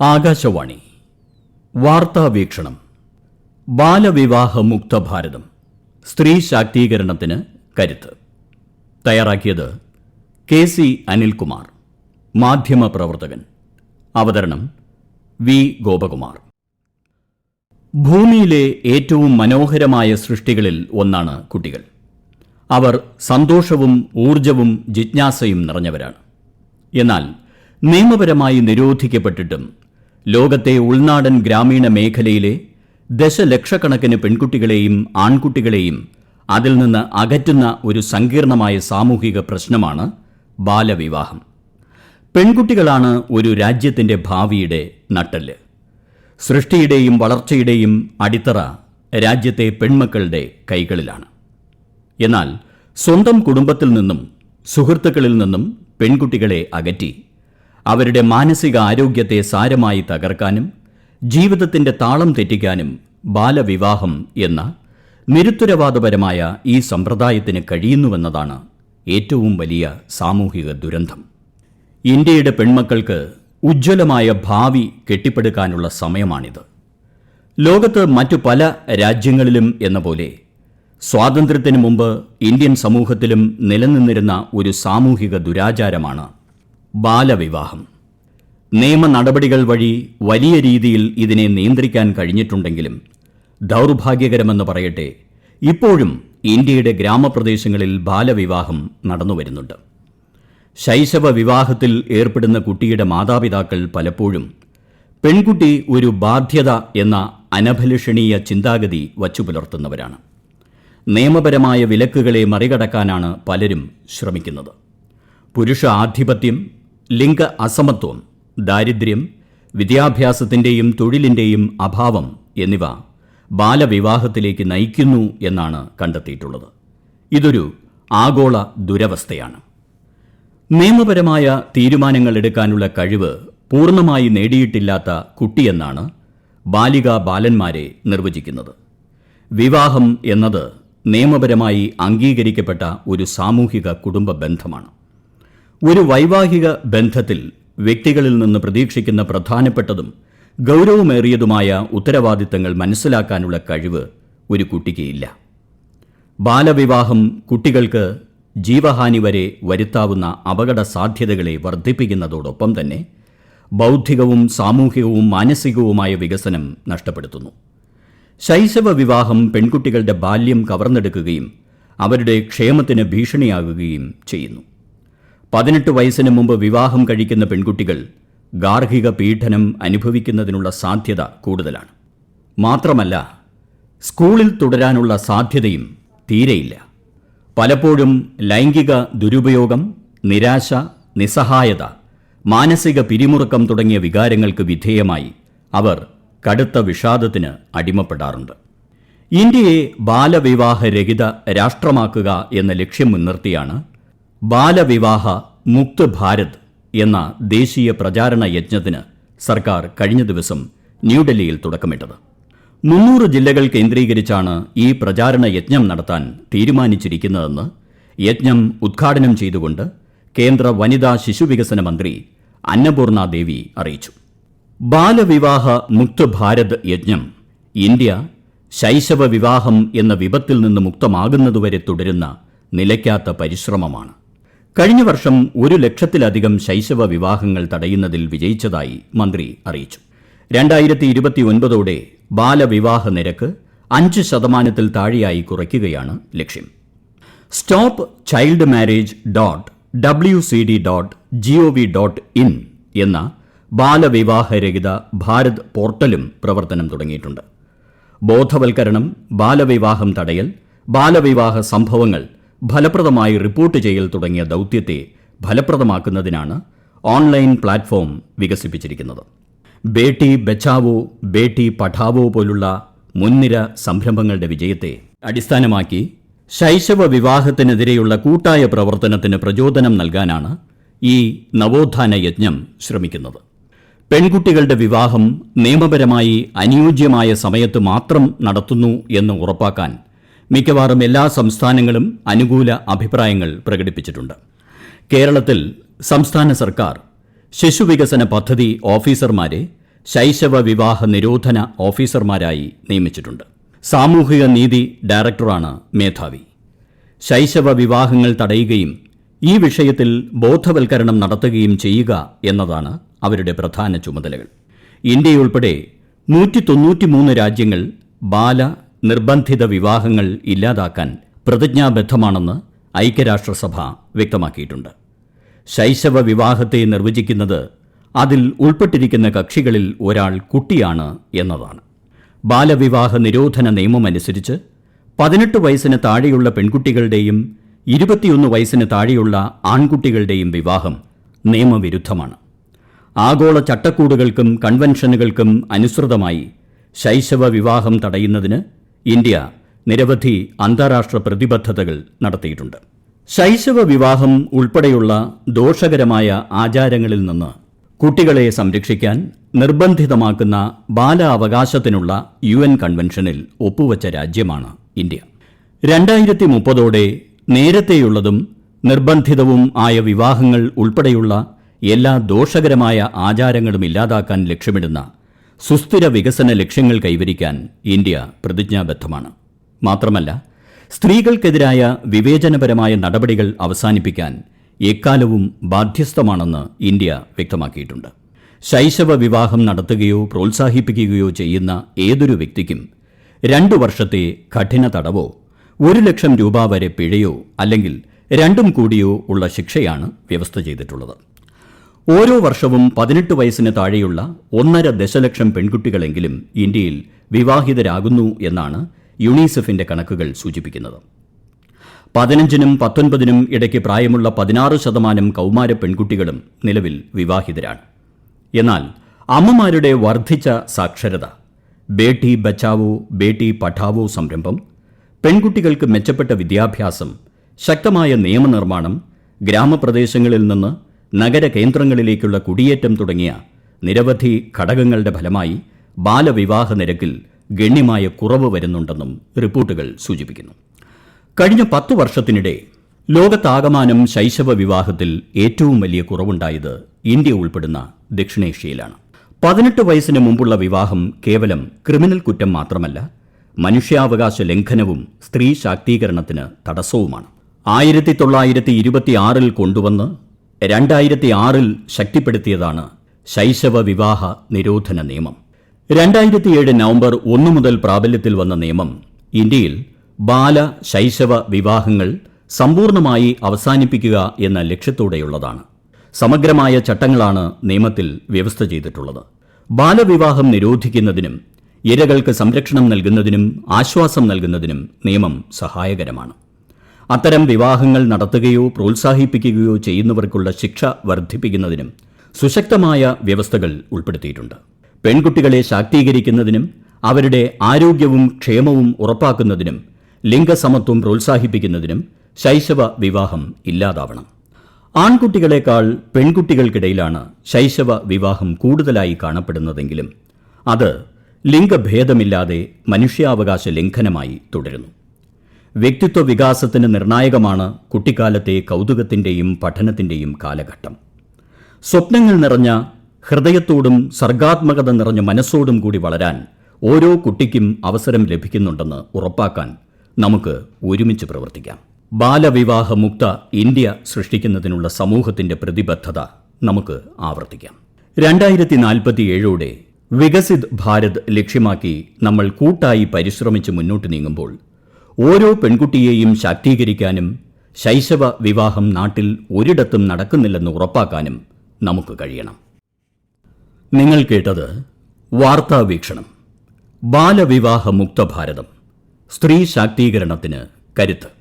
ആകാശവാണി. വാർത്താ വീക്ഷണം. ബാലവിവാഹമുക്ത ഭാരതം. സ്ത്രീ ശാക്തീകരണത്തിന് കരുത്ത്. തയ്യാറാക്കിയത് കെ സി അനിൽകുമാർ. മാധ്യമപ്രവർത്തകൻ അവതരണം വി ഗോപകുമാർ. ഭൂമിയിലെ ഏറ്റവും മനോഹരമായ സൃഷ്ടികളിൽ ഒന്നാണ് കുട്ടികൾ. അവർ സന്തോഷവും ഊർജവും ജിജ്ഞാസയും നിറഞ്ഞവരാണ്. എന്നാൽ നിയമപരമായി നിരോധിക്കപ്പെട്ടിട്ടും ലോകത്തെ ഉൾനാടൻ ഗ്രാമീണ മേഖലയിലെ ദശലക്ഷക്കണക്കിന് പെൺകുട്ടികളെയും ആൺകുട്ടികളെയും അതിൽ നിന്ന് അകറ്റുന്ന ഒരു സങ്കീർണമായ സാമൂഹിക പ്രശ്നമാണ് ബാലവിവാഹം. പെൺകുട്ടികളാണ് ഒരു രാജ്യത്തിന്റെ ഭാവിയുടെ നട്ടൽ സൃഷ്ടിയുടെയും വളർച്ചയുടെയും അടിത്തറ രാജ്യത്തെ പെൺമക്കളുടെ കൈകളിലാണ്. എന്നാൽ സ്വന്തം കുടുംബത്തിൽ നിന്നും സുഹൃത്തുക്കളിൽ നിന്നും പെൺകുട്ടികളെ അകറ്റി അവരുടെ മാനസിക ആരോഗ്യത്തെ സാരമായി തകർക്കാനും ജീവിതത്തിന്റെ താളം തെറ്റിക്കാനും ബാലവിവാഹം എന്ന നിരുത്തരവാദപരമായ ഈ സമ്പ്രദായത്തിന് കഴിയുന്നുവെന്നതാണ് ഏറ്റവും വലിയ സാമൂഹിക ദുരന്തം. ഇന്ത്യയുടെ പെൺമക്കൾക്ക് ഉജ്ജ്വലമായ ഭാവി കെട്ടിപ്പടുക്കാനുള്ള സമയമാണിത്. ലോകത്ത് മറ്റു പല രാജ്യങ്ങളിലും എന്ന പോലെ സ്വാതന്ത്ര്യത്തിനു മുമ്പ് ഇന്ത്യൻ സമൂഹത്തിലും നിലനിന്നിരുന്ന ഒരു സാമൂഹിക ദുരാചാരമാണ് ബാലവിവാഹം. നിയമ നടപടികൾ വഴി വലിയ രീതിയിൽ ഇതിനെ നിയന്ത്രിക്കാൻ കഴിഞ്ഞിട്ടുണ്ടെങ്കിലും ദൗർഭാഗ്യകരമെന്ന് പറയട്ടെ ഇപ്പോഴും ഇന്ത്യയുടെ ഗ്രാമപ്രദേശങ്ങളിൽ ബാലവിവാഹം നടന്നുവരുന്നുണ്ട്. ശൈശവ വിവാഹത്തിൽ ഏർപ്പെടുന്ന കുട്ടിയുടെ മാതാപിതാക്കൾ പലപ്പോഴും പെൺകുട്ടി ഒരു ബാധ്യത എന്ന അനഭലഷണീയ ചിന്താഗതി വച്ചു പുലർത്തുന്നവരാണ്. നിയമപരമായ വിലക്കുകളെ മറികടക്കാനാണ് പലരും ശ്രമിക്കുന്നത്. പുരുഷ ആധിപത്യം ലിംഗ അസമത്വം ദാരിദ്ര്യം വിദ്യാഭ്യാസത്തിന്റെയും തൊഴിലിന്റെയും അഭാവം എന്നിവ ബാലവിവാഹത്തിലേക്ക് നയിക്കുന്നു എന്നാണ് കണ്ടെത്തിയിട്ടുള്ളത്. ഇതൊരു ആഗോള ദുരവസ്ഥയാണ്. നിയമപരമായ തീരുമാനങ്ങൾ എടുക്കാനുള്ള കഴിവ് പൂർണമായി നേടിയിട്ടില്ലാത്ത കുട്ടിയെന്നാണ് ബാലിക ബാലന്മാരെ നിർവചിക്കുന്നത്. വിവാഹം എന്നത് നിയമപരമായി അംഗീകരിക്കപ്പെട്ട ഒരു സാമൂഹിക കുടുംബ ബന്ധമാണ്. ഒരു വൈവാഹിക ബന്ധത്തിൽ വ്യക്തികളിൽ നിന്ന് പ്രതീക്ഷിക്കുന്ന പ്രധാനപ്പെട്ടതും ഗൗരവമേറിയതുമായ ഉത്തരവാദിത്തങ്ങൾ മനസ്സിലാക്കാനുള്ള കഴിവ് ഒരു കുട്ടിക്ക് ഇല്ല. ബാലവിവാഹം കുട്ടികൾക്ക് ജീവഹാനി വരെ വരുത്താവുന്ന അപകട സാധ്യതകളെ വർദ്ധിപ്പിക്കുന്നതോടൊപ്പം തന്നെ ബൗദ്ധികവും സാമൂഹികവും മാനസികവുമായ വികസനം നഷ്ടപ്പെടുത്തുന്നു. ശൈശവ വിവാഹം പെൺകുട്ടികളുടെ ബാല്യം കവർന്നെടുക്കുകയും അവരുടെ ക്ഷേമത്തിന് ഭീഷണിയാകുകയും ചെയ്യുന്നു. പതിനെട്ട് വയസ്സിന് മുമ്പ് വിവാഹം കഴിക്കുന്ന പെൺകുട്ടികൾ ഗാർഹിക പീഡനം അനുഭവിക്കുന്നതിനുള്ള സാധ്യത കൂടുതലാണ്. മാത്രമല്ല സ്കൂളിൽ തുടരാനുള്ള സാധ്യതയും തീരെയില്ല. പലപ്പോഴും ലൈംഗിക ദുരുപയോഗം നിരാശ നിസ്സഹായത മാനസിക പിരിമുറുക്കം തുടങ്ങിയ വികാരങ്ങൾക്ക് വിധേയമായി അവർ കടുത്ത വിഷാദത്തിന് അടിമപ്പെടാറുണ്ട്. ഇന്ത്യയെ ബാലവിവാഹരഹിത രാഷ്ട്രമാക്കുക എന്ന ലക്ഷ്യം മുൻനിർത്തിയാണ് ബാലവിവാഹ മുക്ത് ഭാരത് എന്ന ദേശീയ പ്രചാരണ യജ്ഞത്തിന് സർക്കാർ കഴിഞ്ഞ ദിവസം ന്യൂഡൽഹിയിൽ തുടക്കമിട്ടത്. മുന്നൂറ് ജില്ലകൾ കേന്ദ്രീകരിച്ചാണ് ഈ പ്രചാരണ യജ്ഞം നടത്താൻ തീരുമാനിച്ചിരിക്കുന്നതെന്ന് യജ്ഞം ഉദ്ഘാടനം ചെയ്തുകൊണ്ട് കേന്ദ്ര വനിതാ ശിശുവികസന മന്ത്രി അന്നപൂർണ ദേവി അറിയിച്ചു. ബാലവിവാഹ മുക്ത് ഭാരത് യജ്ഞം ഇന്ത്യ ശൈശവ വിവാഹം എന്ന വിപത്തിൽ നിന്ന് മുക്തമാകുന്നതുവരെ തുടരുന്ന നിലയ്ക്കാത്ത പരിശ്രമമാണ്. കഴിഞ്ഞ വർഷം ഒരു ലക്ഷത്തിലധികം ശൈശവ വിവാഹങ്ങൾ തടയുന്നതിൽ വിജയിച്ചതായി മന്ത്രി അറിയിച്ചു. രണ്ടായിരത്തി ഇരുപത്തിയൊൻപതോടെ ബാലവിവാഹ നിരക്ക് അഞ്ച് ശതമാനത്തിൽ താഴെയായി കുറയ്ക്കുകയാണ് ലക്ഷ്യം. Stop child marriage dot W C D dot G O V dot in എന്ന ബാലവിവാഹരഹിത ഭാരത് പോർട്ടലും പ്രവർത്തനം തുടങ്ങിയിട്ടുണ്ട്. ബോധവൽക്കരണം ബാലവിവാഹം തടയൽ ബാലവിവാഹ സംഭവങ്ങൾ ഫലപ്രദമായി റിപ്പോർട്ട് ചെയ്യൽ തുടങ്ങിയ ദൗത്യത്തെ ഫലപ്രദമാക്കുന്നതിനാണ് ഓൺലൈൻ പ്ലാറ്റ്ഫോം വികസിപ്പിച്ചിരിക്കുന്നത്. ബേട്ടി ബച്ചാവോ ബേട്ടി പഠാവോ പോലുള്ള മുൻനിര സംരംഭങ്ങളുടെ വിജയത്തെ അടിസ്ഥാനമാക്കി ശൈശവ വിവാഹത്തിനെതിരെയുള്ള കൂട്ടായ പ്രവർത്തനത്തിന് പ്രചോദനം നൽകാനാണ് ഈ നവോത്ഥാന യജ്ഞം ശ്രമിക്കുന്നത്. പെൺകുട്ടികളുടെ വിവാഹം നിയമപരമായി അനുയോജ്യമായ സമയത്ത് മാത്രം നടത്തുന്നു എന്ന് ഉറപ്പാക്കാൻ മിക്കവാറും എല്ലാ സംസ്ഥാനങ്ങളും അനുകൂല അഭിപ്രായങ്ങൾ പ്രകടിപ്പിച്ചിട്ടുണ്ട്. കേരളത്തിൽ സംസ്ഥാന സർക്കാർ ശിശുവികസന പദ്ധതി ഓഫീസർമാരെ ശൈശവ വിവാഹ നിരോധന ഓഫീസർമാരായി നിയമിച്ചിട്ടുണ്ട്. സാമൂഹിക നീതി ഡയറക്ടറാണ് മേധാവി. ശൈശവ വിവാഹങ്ങൾ തടയുകയും ഈ വിഷയത്തിൽ ബോധവൽക്കരണം നടത്തുകയും ചെയ്യുക എന്നതാണ് അവരുടെ പ്രധാന ചുമതലകൾ. ഇന്ത്യയുൾപ്പെടെ നൂറ്റി തൊണ്ണൂറ്റിമൂന്ന് രാജ്യങ്ങൾ ബാല നിർബന്ധിത വിവാഹങ്ങൾ ഇല്ലാതാക്കാൻ പ്രതിജ്ഞാബദ്ധമാണെന്ന് ഐക്യരാഷ്ട്രസഭ വ്യക്തമാക്കിയിട്ടുണ്ട്. ശൈശവ വിവാഹത്തെ നിർവചിക്കുന്നത് അതിൽ ഉൾപ്പെട്ടിരിക്കുന്ന കക്ഷികളിൽ ഒരാൾ കുട്ടിയാണ് എന്നതാണ്. ബാലവിവാഹ നിരോധന നിയമമനുസരിച്ച് പതിനെട്ട് വയസ്സിന് താഴെയുള്ള പെൺകുട്ടികളുടെയും ഇരുപത്തിയൊന്ന് വയസ്സിന് താഴെയുള്ള ആൺകുട്ടികളുടെയും വിവാഹം നിയമവിരുദ്ധമാണ്. ആഗോള ചട്ടക്കൂടുകൾക്കും കൺവെൻഷനുകൾക്കും അനുസൃതമായി ശൈശവ വിവാഹം തടയുന്നതിന് ഇന്ത്യ നിരവധി അന്താരാഷ്ട്ര പ്രതിബദ്ധതകൾ നടത്തിയിട്ടുണ്ട്. ശൈശവ വിവാഹം ഉൾപ്പെടെയുള്ള ദോഷകരമായ ആചാരങ്ങളിൽ നിന്ന് കുട്ടികളെ സംരക്ഷിക്കാൻ നിർബന്ധിതമാക്കുന്ന ബാലാവകാശത്തിനുള്ള യു എൻ കൺവെൻഷനിൽ ഒപ്പുവച്ച രാജ്യമാണ് ഇന്ത്യ. രണ്ടായിരത്തി മുപ്പതോടെ നേരത്തെയുള്ളതും നിർബന്ധിതവും ആയ വിവാഹങ്ങൾ ഉൾപ്പെടെയുള്ള എല്ലാ ദോഷകരമായ ആചാരങ്ങളും ഇല്ലാതാക്കാൻ ലക്ഷ്യമിടുന്ന സുസ്ഥിര വികസന ലക്ഷ്യങ്ങൾ കൈവരിക്കാൻ ഇന്ത്യ പ്രതിജ്ഞാബദ്ധമാണ്. മാത്രമല്ല സ്ത്രീകൾക്കെതിരായ വിവേചനപരമായ നടപടികൾ അവസാനിപ്പിക്കാൻ എക്കാലവും ബാധ്യസ്ഥമാണെന്ന് ഇന്ത്യ വ്യക്തമാക്കിയിട്ടുണ്ട്. ശൈശവ വിവാഹം നടത്തുകയോ പ്രോത്സാഹിപ്പിക്കുകയോ ചെയ്യുന്ന ഏതൊരു വ്യക്തിക്കും രണ്ടു വർഷത്തെ കഠിന തടവോ ഒരു ലക്ഷം രൂപ വരെ പിഴയോ അല്ലെങ്കിൽ രണ്ടും കൂടിയോ ഉള്ള ശിക്ഷയാണ് വ്യവസ്ഥ ചെയ്തിട്ടുള്ളത്. ഓരോ വർഷവും പതിനെട്ട് വയസ്സിന് താഴെയുള്ള ഒന്നര ദശലക്ഷം പെൺകുട്ടികളെങ്കിലും ഇന്ത്യയിൽ വിവാഹിതരാകുന്നു എന്നാണ് യുണിസെഫിന്റെ കണക്കുകൾ സൂചിപ്പിക്കുന്നത്. പതിനഞ്ചിനും പത്തൊൻപതിനും ഇടയ്ക്ക് പ്രായമുള്ള പതിനാറ് ശതമാനം കൗമാര പെൺകുട്ടികളും നിലവിൽ വിവാഹിതരാണ്. എന്നാൽ അമ്മമാരുടെ വർദ്ധിച്ച സാക്ഷരത ബേട്ടി ബച്ചാവോ ബേട്ടി പഠാവോ സംരംഭം പെൺകുട്ടികൾക്ക് മെച്ചപ്പെട്ട വിദ്യാഭ്യാസം ശക്തമായ നിയമനിർമ്മാണം ഗ്രാമപ്രദേശങ്ങളിൽ നിന്ന് നഗര കേന്ദ്രങ്ങളിലേക്കുള്ള കുടിയേറ്റം തുടങ്ങിയ നിരവധി ഘടകങ്ങളുടെ ഫലമായി ബാലവിവാഹ നിരക്കിൽ ഗണ്യമായ കുറവ് വരുന്നുണ്ടെന്നും റിപ്പോർട്ടുകൾ സൂചിപ്പിക്കുന്നു. കഴിഞ്ഞ പത്തു വർഷത്തിനിടെ ലോകത്താകമാനം ശൈശവ വിവാഹത്തിൽ ഏറ്റവും വലിയ കുറവുണ്ടായത് ഇന്ത്യ ഉൾപ്പെടുന്ന ദക്ഷിണേഷ്യയിലാണ്. പതിനെട്ട് വയസ്സിന് മുമ്പുള്ള വിവാഹം കേവലം ക്രിമിനൽ കുറ്റം മാത്രമല്ല മനുഷ്യാവകാശ ലംഘനവും സ്ത്രീ ശാക്തീകരണത്തിന് തടസ്സവുമാണ്. ആയിരത്തി തൊള്ളായിരത്തി ഇരുപത്തിയാറിൽ കൊണ്ടുവന്ന് രണ്ടായിരത്തി ആറിൽ ശക്തിപ്പെടുത്തിയതാണ് ശൈശവ വിവാഹ നിരോധന നിയമം. രണ്ടായിരത്തി ഏഴ് നവംബർ ഒന്നു മുതൽ പ്രാബല്യത്തിൽ വന്ന നിയമം ഇന്ത്യയിൽ ബാല ശൈശവ വിവാഹങ്ങൾ സമ്പൂർണമായി അവസാനിപ്പിക്കുക എന്ന ലക്ഷ്യത്തോടെയുള്ളതാണ്. സമഗ്രമായ ചട്ടങ്ങളാണ് നിയമത്തിൽ വ്യവസ്ഥ ചെയ്തിട്ടുള്ളത്. ബാലവിവാഹം നിരോധിക്കുന്നതിനും ഇരകൾക്ക് സംരക്ഷണം നൽകുന്നതിനും ആശ്വാസം നൽകുന്നതിനും നിയമം സഹായകരമാണ്. അത്തരം വിവാഹങ്ങൾ നടത്തുകയോ പ്രോത്സാഹിപ്പിക്കുകയോ ചെയ്യുന്നവർക്കുള്ള ശിക്ഷ വർദ്ധിപ്പിക്കുന്നതിനും സുശക്തമായ വ്യവസ്ഥകൾ ഉൾപ്പെടുത്തിയിട്ടുണ്ട്. പെൺകുട്ടികളെ ശാക്തീകരിക്കുന്നതിനും അവരുടെ ആരോഗ്യവും ക്ഷേമവും ഉറപ്പാക്കുന്നതിനും ലിംഗസമത്വം പ്രോത്സാഹിപ്പിക്കുന്നതിനും ശൈശവ വിവാഹം ഇല്ലാതാവണം. ആൺകുട്ടികളെക്കാൾ പെൺകുട്ടികൾക്കിടയിലാണ് ശൈശവ വിവാഹം കൂടുതലായി കാണപ്പെടുന്നതെങ്കിലും അത് ലിംഗഭേദമില്ലാതെ മനുഷ്യാവകാശ ലംഘനമായി തുടരുന്നു. വ്യക്തിത്വ വികാസത്തിന് നിർണായകമാണ് കുട്ടിക്കാലത്തെ കൗതുകത്തിന്റെയും പഠനത്തിന്റെയും കാലഘട്ടം. സ്വപ്നങ്ങൾ നിറഞ്ഞ ഹൃദയത്തോടും സർഗാത്മകത നിറഞ്ഞ മനസ്സോടും കൂടി വളരാൻ ഓരോ കുട്ടിക്കും അവസരം ലഭിക്കുന്നുണ്ടെന്ന് ഉറപ്പാക്കാൻ നമുക്ക് ഒരുമിച്ച് പ്രവർത്തിക്കാം. ബാലവിവാഹമുക്ത ഇന്ത്യ സൃഷ്ടിക്കുന്നതിനുള്ള സമൂഹത്തിന്റെ പ്രതിബദ്ധത നമുക്ക് ആവർത്തിക്കാം. രണ്ടായിരത്തി നാൽപ്പത്തിയേഴോടെ വികസിത് ഭാരത് ലക്ഷ്യമാക്കി നമ്മൾ കൂട്ടായി പരിശ്രമിച്ച് മുന്നോട്ട് നീങ്ങുമ്പോൾ ഓരോ പെൺകുട്ടിയെയും ശാക്തീകരിക്കാനും ശൈശവ വിവാഹം നാട്ടിൽ ഒരിടത്തും നടക്കുന്നില്ലെന്ന് ഉറപ്പാക്കാനും നമുക്ക് കഴിയണം. നിങ്ങൾ കേട്ടത് വാർത്താ വീക്ഷണം. ബാലവിവാഹ മുക്ത ഭാരതം. സ്ത്രീ ശാക്തീകരണത്തിന് കരുത്ത്.